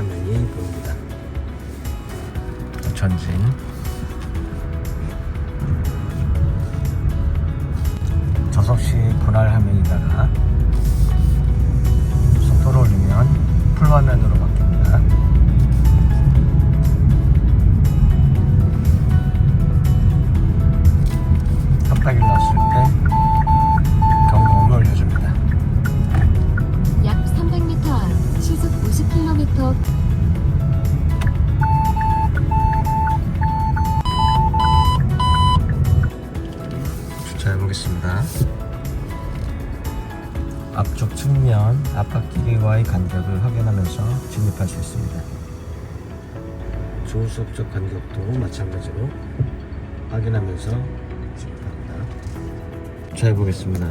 화면이 보입니다. 전진. 저속시 분할 화면이다가 속도를 올리면 풀 화면으로 바뀝니다. 깜빡이를 넣었 50km 주차해 보겠습니다. 앞쪽 측면 앞바퀴와의 간격을 확인하면서 진입할 수 있습니다. 조수석적 간격도 마찬가지로 확인하면서 진입합니다. 주차해 보겠습니다.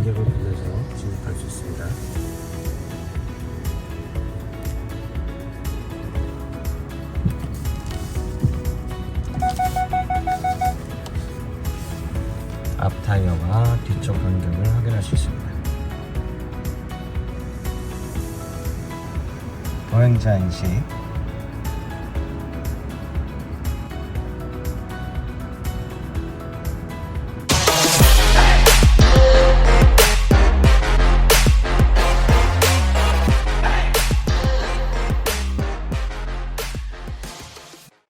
간격을 빌려서 진입할 수 있습니다. 앞 타이어와 뒤쪽 간격을 확인할 수 있습니다. 보행자 인식